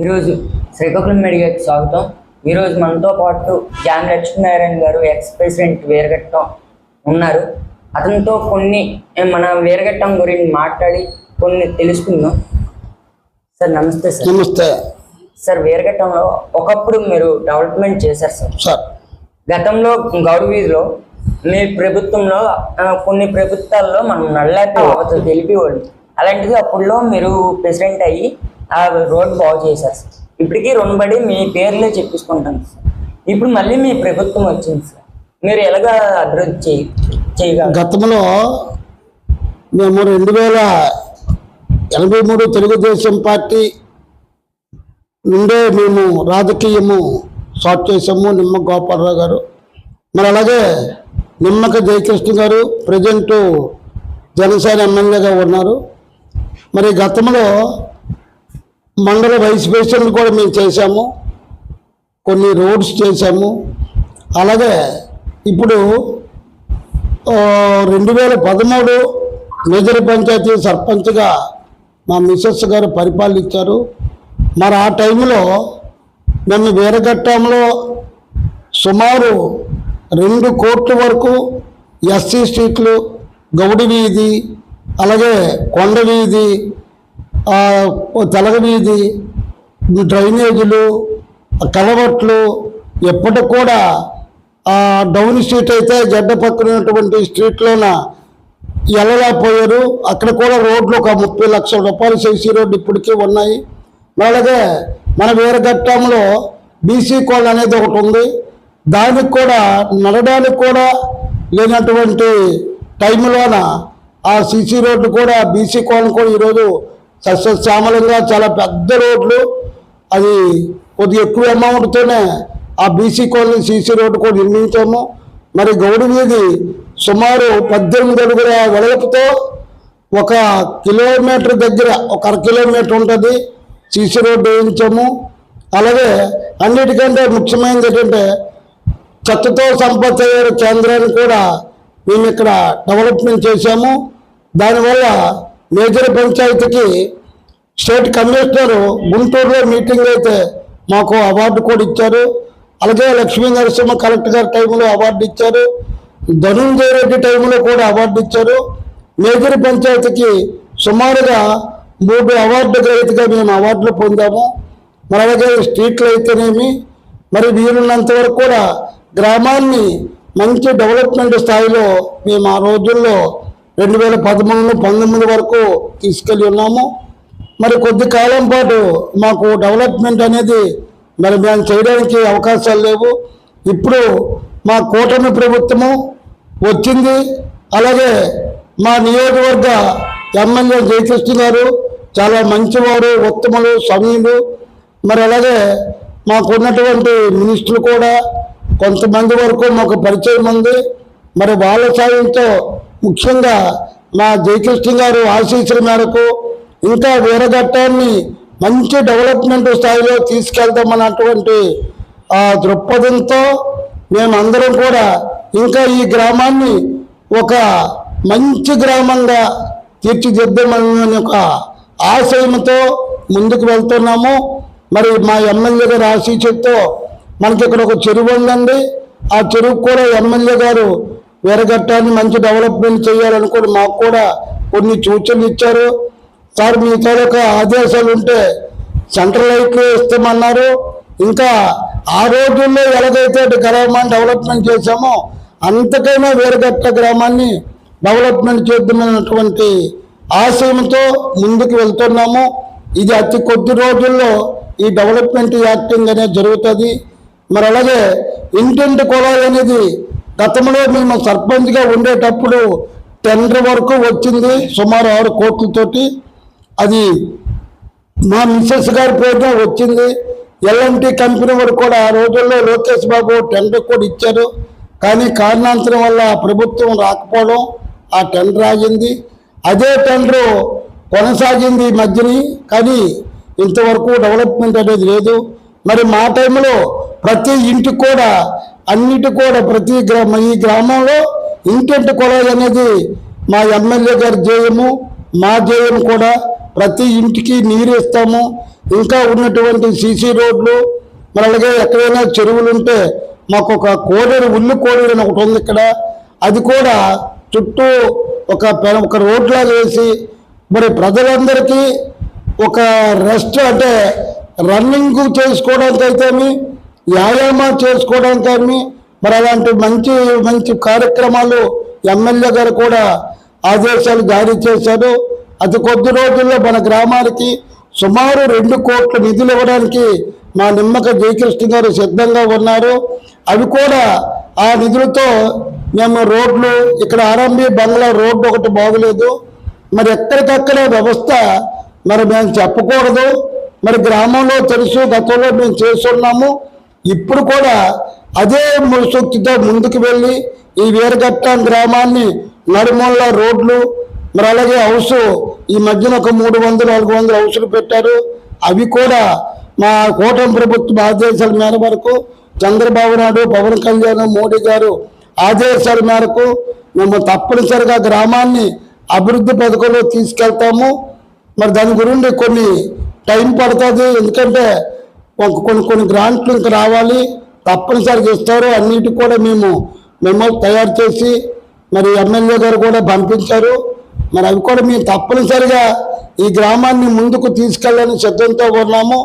ఈరోజు శ్రీకాకుళం మీడియాకి స్వాగతం. ఈరోజు మనతో పాటు జాన్ లక్ష్మీనారాయణ గారు ఎక్స్ ప్రెసిడెంట్ వీరఘట్టం ఉన్నారు. అతనితో కొన్ని మన వీరఘట్టం గురించి మాట్లాడి కొన్ని తెలుసుకుందాం. సార్ నమస్తే సార్. నమస్తే. సార్ వీరఘట్టంలో ఒకప్పుడు మీరు డెవలప్మెంట్ చేశారు సార్. సార్. గతంలో గౌడ వీధిలో మీ ప్రభుత్వంలో కొన్ని ప్రభుత్వాల్లో మనం నల్లాపి అవతలు తెలిపేవాళ్ళు. అలాంటిది అప్పుడులో మీరు ప్రెసిడెంట్ అయ్యి ఆ రోడ్ బాగు చేశారు సార్. ఇప్పటికీ రుణపడి మీ పేర్లే చెప్పించుకుంటాం సార్. ఇప్పుడు మళ్ళీ మీ ప్రభుత్వం వచ్చింది సార్. మీరు ఎలాగ అభివృద్ధి చేయ చేయగలరు? గతంలో మేము రెండు వేల ఎనభై మూడు తెలుగుదేశం పార్టీ నుండే మేము రాజకీయము స్టార్ట్ చేసాము నిమ్మ గోపాలరావు గారు. మరి అలాగే నిమ్మక జయకృష్ణ గారు ప్రజెంటు జనసేన ఎమ్మెల్యేగా ఉన్నారు. మరి గతంలో మండల వైస్ ప్రెసిడెంట్ కూడా మేము చేశాము. కొన్ని రోడ్స్ చేశాము. అలాగే ఇప్పుడు రెండు వేల పదమూడు మేజర్ పంచాయతీ సర్పంచ్గా మా మిస్సెస్ గారు పరిపాలించారు. మరి ఆ టైంలో మేము వీరఘట్టంలో సుమారు రెండు కోట్ల వరకు ఎస్సీ స్ట్రీట్లు గౌడి వీధి అలాగే కొండ వీధి ఆ, డ్రైనేజీలు కలవట్లు ఎప్పటికి కూడా డౌన్ స్ట్రీట్ అయితే జడ్డ పక్కనటువంటి స్ట్రీట్లోన వెళ్ళలేకపోయారు అక్కడ కూడా రోడ్లు ఒక ముప్పై లక్షల రూపాయలు సీసీ రోడ్డు ఇప్పటికీ ఉన్నాయి. అలాగే మన వీరఘట్టంలో బీసీ కోల్ అనేది ఒకటి ఉంది. దానికి కూడా నడడానికి కూడా లేనటువంటి టైంలోన ఆ సీసీ రోడ్డు కూడా బీసీ కోల్ కూడా ఈరోజు సస్యశ్యామలంగా చాలా పెద్ద రోడ్లు. అది కొద్దిగా ఎక్కువ అమౌంట్తోనే ఆ బీసీ కాలనీ సీసీ రోడ్డు కూడా నిర్మించాము. మరి గౌడు వీధి సుమారు పద్దెనిమిది అడుగుల వెడల్పుతో ఒక కిలోమీటర్ దగ్గర ఒక అర కిలోమీటర్ ఉంటుంది. సీసీ రోడ్డు వేయించాము అలాగే అన్నిటికంటే ముఖ్యమైనది ఏంటంటే చెత్తతో సంపద కేంద్రాన్ని కూడా మేము ఇక్కడ డెవలప్మెంట్ చేశాము. దానివల్ల మేజర్ పంచాయతీకి స్టేట్ కమిషనర్ గుంటూరులో మీటింగ్ అయితే మాకు అవార్డు కూడా ఇచ్చారు. అలాగే లక్ష్మీ నరసింహ కలెక్టర్ గారి టైంలో అవార్డు ఇచ్చారు. ధనుంజయ రెడ్డి టైంలో కూడా అవార్డు ఇచ్చారు. మేజర్ పంచాయతీకి సుమారుగా మూడు అవార్డు గ్రహీతగా మేము అవార్డులు పొందాము. మరి అలాగే స్ట్రీట్లు అయితేనేమి మరి వీలున్నంత వరకు కూడా గ్రామాన్ని మంచి డెవలప్మెంట్ స్థాయిలో మేము ఆ రోజుల్లో రెండు వేల పదమూడు పంతొమ్మిది వరకు తీసుకెళ్ళి ఉన్నాము. మరి కొద్ది కాలం పాటు మాకు డెవలప్మెంట్ అనేది మరి మేము చేయడానికి అవకాశాలు లేవు. ఇప్పుడు మా కూటమి ప్రభుత్వము వచ్చింది. అలాగే మా నియోజకవర్గ ఎమ్మెల్యే జయకృష్ణ గారు చాలా మంచివారు ఉత్తములు సమీయులు మరి అలాగే మాకు ఉన్నటువంటి మినిస్టర్లు కూడా కొంతమంది వరకు మాకు పరిచయం ఉంది. మరి వాళ్ళ సాయంతో ముఖ్యంగా మా జయకృష్ణ గారు ఆశీస్సుల మేరకు ఇంకా వీరఘట్టాన్ని మంచి డెవలప్మెంట్ స్థాయిలో తీసుకెళ్తామన్నటువంటి ఆ దృక్పథంతో మేమందరం కూడా ఇంకా ఈ గ్రామాన్ని ఒక మంచి గ్రామంగా తీర్చిదిద్దామని ఒక ఆశయంతో ముందుకు వెళ్తున్నాము. మరి మా ఎమ్మెల్యే గారు ఆశీస్సుతో మనకి ఇక్కడ ఒక చెరువు ఉందండి. ఆ చెరువు కూడా ఎమ్మెల్యే గారు వీరఘట్టాన్ని మంచి డెవలప్మెంట్ చేయాలనుకుని మాకు కూడా కొన్ని సూచనలు ఇచ్చారు. సార్ మీ తాలూకా ఆదేశాలు ఉంటే సెంట్రల్ లైట్లు ఇస్తామన్నారు. ఇంకా ఆ రోజుల్లో ఎలాగైతే గ్రామాన్ని డెవలప్మెంట్ చేశామో అంతకైనా వీరఘట్ట గ్రామాన్ని డెవలప్మెంట్ చేద్దామన్నటువంటి ఆశయంతో ముందుకు వెళ్తున్నాము. ఇది అతి కొద్ది రోజుల్లో ఈ డెవలప్మెంట్ యాక్టింగ్ అనేది జరుగుతుంది. మరి అలాగే ఇంటింటి కుళాయి అనేది గతంలో మేము సర్పంచ్గా ఉండేటప్పుడు టెండర్ వరకు వచ్చింది సుమారు ఆరు కోట్లతోటి. అది మా మిస్సెస్ గారి పేరున వచ్చింది. ఎల్ఎన్టీ కంపెనీ వారు కూడా ఆ రోజుల్లో లోకేష్ బాబు టెండర్ కూడా ఇచ్చారు. కానీ కారణాంతరం వల్ల ప్రభుత్వం రాకపోవడం ఆ టెండర్ ఆగింది. అదే టెండర్ కొనసాగింది ఈ మధ్యని కానీ ఇంతవరకు డెవలప్మెంట్ అనేది లేదు. మరి మా టైంలో ప్రతి ఇంటికి కూడా అన్నిటి కూడా ప్రతి గ్రామ ఈ గ్రామంలో ఇంటింటి కొలాయి అనేది మా ఎమ్మెల్యే గారి జేయము మా జేయం కూడా ప్రతి ఇంటికి నీరు ఇస్తాము. ఇంకా ఉన్నటువంటి సీసీ రోడ్లు మరి అలాగే ఎక్కడైనా చెరువులు ఉంటే మాకు ఒక కోడేరు ఉల్లు కోడేరు అని ఒకటి ఉంది ఇక్కడ. అది కూడా చుట్టూ ఒక ఒక రోడ్లాగా వేసి మరి ప్రజలందరికీ ఒక రెస్ట్ అంటే రన్నింగ్ చేసుకోవడానికి అయితేమి వ్యాయామం చేసుకోవడానికి మరి అలాంటి మంచి మంచి కార్యక్రమాలు ఎమ్మెల్యే గారు కూడా ఆదేశాలు జారీ చేశారు. అతి కొద్ది రోజుల్లో మన గ్రామానికి సుమారు రెండు కోట్ల నిధులు ఇవ్వడానికి మా నిమ్మక జయకృష్ణ గారు సిద్ధంగా ఉన్నారు. అవి కూడా ఆ నిధులతో మేము రోడ్లు ఇక్కడ ఆర్ఎంబి బంగ్లా రోడ్డు ఒకటి బాగలేదు. మరి ఎక్కడికక్కడ వ్యవస్థ మరి మేము చెప్పకూడదు. మరి గ్రామంలో తెలుసు గతంలో మేము చేస్తున్నాము. ఇప్పుడు కూడా అదే శక్తితో ముందుకు వెళ్ళి ఈ వీరఘట్ట గ్రామాన్ని నడుమల్ల రోడ్లు మరి అలాగే హౌస్ ఈ మధ్యన ఒక మూడు వందలు నాలుగు వందలు హౌసులు పెట్టారు. అవి కూడా మా కూటమి ప్రభుత్వం ఆదేశాల మేర వరకు చంద్రబాబు నాయుడు పవన్ కళ్యాణ్ మోడీ గారు ఆదేశాల మేరకు మేము తప్పనిసరిగా గ్రామాన్ని అభివృద్ధి పథకంలో తీసుకెళ్తాము. మరి దాని గురించి కొన్ని టైం పడుతుంది. ఎందుకంటే కొన్ని కొన్ని గ్రాంట్లు ఇంకా రావాలి. తప్పనిసరిగా ఇస్తారు. అన్నిటికి కూడా మేము మేము తయారు చేసి మరి ఎమ్మెల్యే గారు కూడా పంపించారు. మరి అవి కూడా మేము తప్పనిసరిగా ఈ గ్రామాన్ని ముందుకు తీసుకెళ్ళని సిద్ధంతో ఉన్నాము.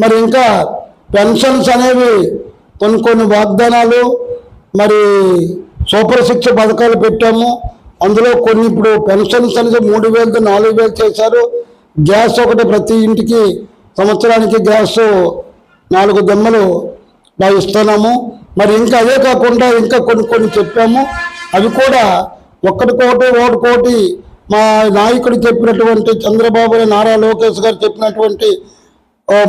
మరి ఇంకా పెన్షన్స్ అనేవి కొన్ని కొన్ని వాగ్దానాలు మరి సూపర్ శిక్ష పథకాలు పెట్టాము. అందులో కొన్ని ఇప్పుడు పెన్షన్స్ అనేది మూడు వేలతో నాలుగు వేలు చేశారు. గ్యాస్ ఒకటి ప్రతి ఇంటికి సంవత్సరానికి గ్యాస్ నాలుగు దెమ్మలు బాగా ఇస్తున్నాము మరి ఇంకా అదే కాకుండా ఇంకా కొన్ని కొన్ని చెప్పాము. అవి కూడా ఒక్కటికోటి ఓటుకోటి మా నాయకుడు చెప్పినటువంటి చంద్రబాబు నారా లోకేష్ గారు చెప్పినటువంటి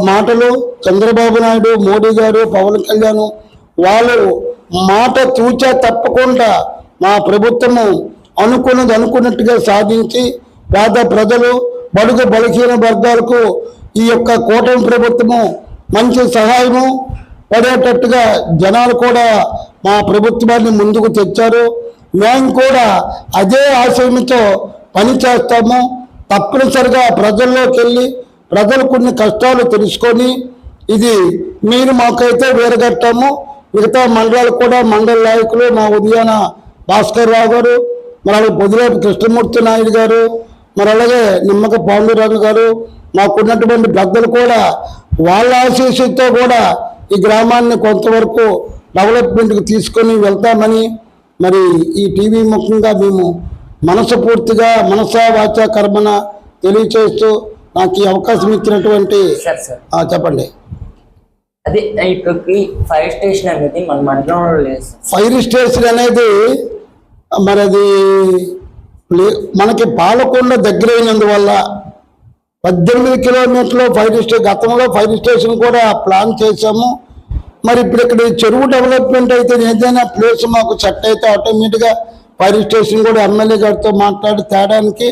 మాటలు చంద్రబాబు నాయుడు మోడీ గారు పవన్ కళ్యాణ్ వాళ్ళు మాట తూచా తప్పకుండా మా ప్రభుత్వము అనుకున్నది అనుకున్నట్టుగా సాధించి పేద ప్రజలు బడుగు బలహీన వర్గాలకు ఈ యొక్క కూటమి ప్రభుత్వము మంచి సహాయము పడేటట్టుగా జనాలు కూడా మా ప్రభుత్వాన్ని ముందుకు తెచ్చారు. మేము కూడా అదే ఆశయంతో పని చేస్తాము. తప్పనిసరిగా ప్రజల్లోకి వెళ్ళి ప్రజలు కొన్ని కష్టాలు తెలుసుకొని ఇది మీరు మాకైతే వేరగట్టాము. మిగతా మండలాలు కూడా మండల నాయకులు మా ఉదయాన భాస్కర్ రావు గారు మరి అలాగే పొదిలేపు కృష్ణమూర్తి నాయుడు గారు మరి అలాగే నిమ్మక పాండురంగ గారు మాకున్నటువంటి పెద్దలు కూడా వాళ్ళ ఆశీస్సుతో కూడా ఈ గ్రామాన్ని కొంతవరకు డెవలప్మెంట్కి తీసుకొని వెళ్తామని మరి ఈ టీవీ ముఖ్యంగా మేము మనస్ఫూర్తిగా మనసా వాచ కర్మన తెలియచేస్తూ నాకు ఈ అవకాశం ఇచ్చినటువంటి చెప్పండి. అదే ఫైర్ స్టేషన్ అనేది మన మండలంలో లేదు సార్. ఫైర్ స్టేషన్ అనేది మరి అది మనకి పాలకొండ దగ్గరైనందువల్ల పద్దెనిమిది కిలోమీటర్లు ఫైర్ స్టేషన్ గతంలో ఫైర్ స్టేషన్ కూడా ప్లాన్ చేశాము. మరి ఇప్పుడు ఇక్కడ చెరువు డెవలప్మెంట్ అయితే ఏదైనా ప్లేస్ మాకు సెట్ అయితే ఆటోమేటిక్గా ఫైర్ స్టేషన్ కూడా ఎమ్మెల్యే గారితో మాట్లాడి తేడానికి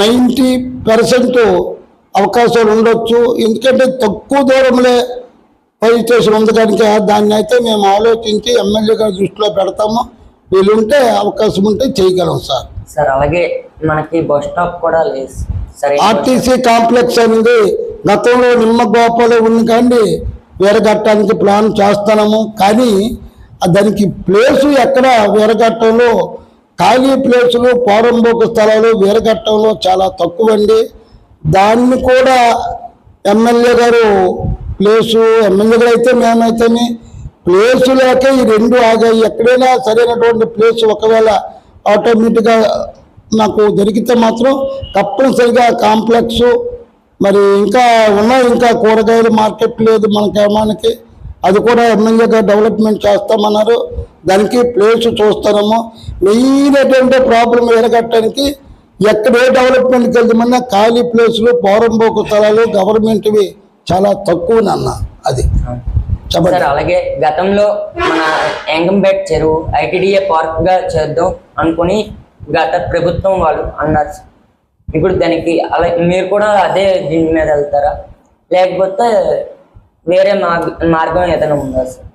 నైంటీ పర్సెంట్ అవకాశాలు ఉండొచ్చు. ఎందుకంటే తక్కువ దూరంలో ఫైర్ స్టేషన్ ఉంది కనుక దాన్ని అయితే మేము ఆలోచించి ఎమ్మెల్యే గారి దృష్టిలో పెడతాము. వీలుంటే అవకాశం ఉంటే చేయగలం సార్. సార్ అలాగే మనకి బస్ స్టాప్ కూడా లేదు. ఆర్టీసీ కాంప్లెక్స్ అనేది గతంలో నిమ్మగోపాలే ఉంది కానీ వేరగట్టడానికి ప్లాన్ చేస్తున్నాము. కానీ దానికి ప్లేసు ఎక్కడ? వీరగట్టంలో ఖాళీ ప్లేసులు పోరంబోకు స్థలాలు వేరగట్టంలో చాలా తక్కువ అండి దాన్ని కూడా ఎమ్మెల్యే గారు ప్లేసు ఎమ్మెల్యే గారు అయితే మేమైతేనే ప్లేసు లేక ఈ రెండు ఆగాయి. ఎక్కడైనా సరైనటువంటి ప్లేస్ ఒకవేళ ఆటోమేటిక్గా నాకు దొరికితే మాత్రం తప్పనిసరిగా కాంప్లెక్స్. మరి ఇంకా ఉన్నాయి ఇంకా కూరగాయల మార్కెట్ లేదు మన గ్రామానికి అది కూడా ఎమ్మెల్యేగా డెవలప్మెంట్ చేస్తామన్నారు. దానికి ప్లేస్ చూస్తారేమో మెయిన్ ఏంటంటే ప్రాబ్లం ఎరగట్టడానికి ఎక్కడ ఏ డెవలప్మెంట్కి వెళ్దామన్నా ఖాళీ ప్లేసులు పౌరంబోకు స్థలాలు గవర్నమెంట్వి చాలా తక్కువ నాన్న అది. చెప్పండి. అలాగే గతంలో మన ఎంగంబేట్ చెరువు ఐటీడీఏ పార్క్గా చేద్దాం అనుకుని గత ప్రభుత్వం వాళ్ళు అన్నారు. ఇప్పుడు దానికి అలా మీరు కూడా అదే దీని మీద వెళ్తారా? లేకపోతే వేరే మార్గం ఏదైనా ఉందా సార్?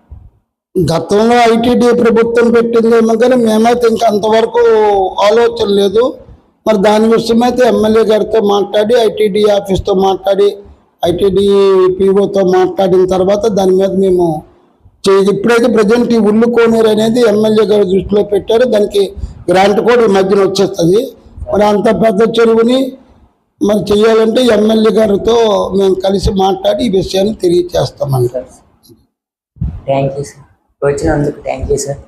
గతంలో ఐటీడీ ప్రభుత్వం పెట్టిందేమో కానీ మేమైతే ఇంకా అంతవరకు ఆలోచన లేదు. మరి దాని విషయం అయితే ఎమ్మెల్యే గారితో మాట్లాడి ఐటీడీ ఆఫీస్తో మాట్లాడి ఐటీడీ పీఓతో మాట్లాడిన తర్వాత దాని మీద మేము చే- ఇప్పుడైతే ప్రజెంట్ ఈ ఉల్లు కోనేరు అనేది ఎమ్మెల్యే గారు దృష్టిలో పెట్టారు. దానికి గ్రాంట్ కూడా ఈ మధ్యన వచ్చేస్తుంది. మరి అంత పెద్ద చెరువుని మరి చేయాలంటే ఎమ్మెల్యే గారితో మేము కలిసి మాట్లాడి ఈ విషయాన్ని తెలియజేస్తామండి థ్యాంక్ యూ సార్ వచ్చినందుకు థ్యాంక్ యూ సార్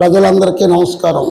ప్రజలందరికీ నమస్కారం.